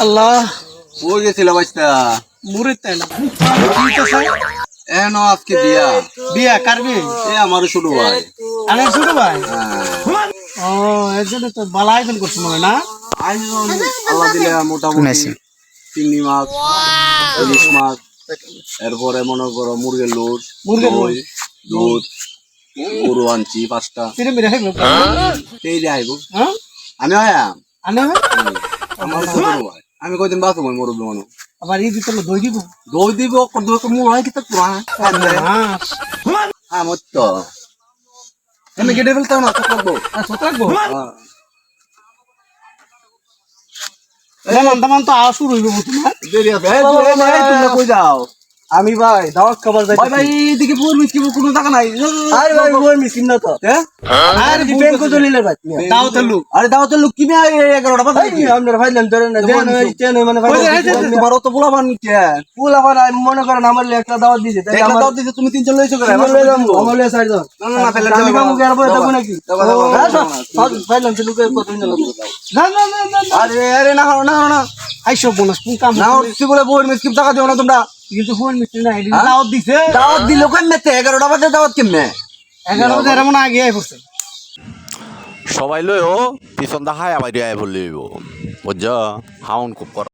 আল্লাহ। কই গেছিল মুড়ি তাই না এন আজকে বিয়া। বিয়া কারবি এ আমার ছোট ভাই। আরে ছোট ভাই? হ্যাঁ। ও এর জন্য তো বালা আয়োজন করছ মনে না? আয়োজন আল্লাহ দিলে মোটামুটি চিংড়ি মাছ ইলিশ মাছ এরপরে মনে করো মুরগের লোট মুরগের লোট। দুধ গরু আনছি পাঁচটা। মিরে সেই আইব। হ্যাঁ? আমি আয়াম আমার ছোট ভাই। আমি কয়দিন বাস মই মরবি মানুষ আবার ই দিতে দই দিব? দই দিব কত মোর হয় পুরা হ্যাঁ হ্যাঁ মত তো এমনি কেটে ফেলতাম না সত রাখব সত রাখব। যেমন তেমন তো আসুর হইব তোমার দেরি আছে। এই তো, এই, এই, তোমরা কই যাও? আমি ভাই দাওয়াত খাবার যাই ভাই ভাই এদিকে পুর মিস কি কোনো টাকা নাই। আরে ভাই বই মিছিন না তো? হ্যাঁ? আরে ডিপেন্ড কো চলিলে ভাই? দাওয়াত লু আরে দাও তো লোক কি মে এগারোটা বাজে নাকি? আমরা ভাই দেন ধরেন না এই চেন মানে ভাই তোমারও তো পোলা বান কে ফুল আমার মনে করেন আমার একটা দাওয়াত দিছে তাই একটা দাও দিছে তুমি তিনজন লইছো করে আমার লয়ে যাব। আমার লয়ে সাইড দাও। না না না ফেলে আমি কামু দাও, এটা নাকি দাও, দাও। ভাই লন লুকে কত দিন লাগবে? না না না না আরে আরে না না না আইসো বোনাস কোন কাম না তুই বলে বই মিস কি টাকা দিও না তোমরা। কিন্তু ফোন মিস্ত্রি না এদিন দাওয়াত দিছে। দাওয়াত দিল কেমনে তে? এগারোটা বাজে দাওয়াত কেমনে? এগারো বাজে এমন আগে আই পড়ছে। সবাই লো ও পিছন দা হাই আবার আয় বললি বুঝছ? হাউন খুব কর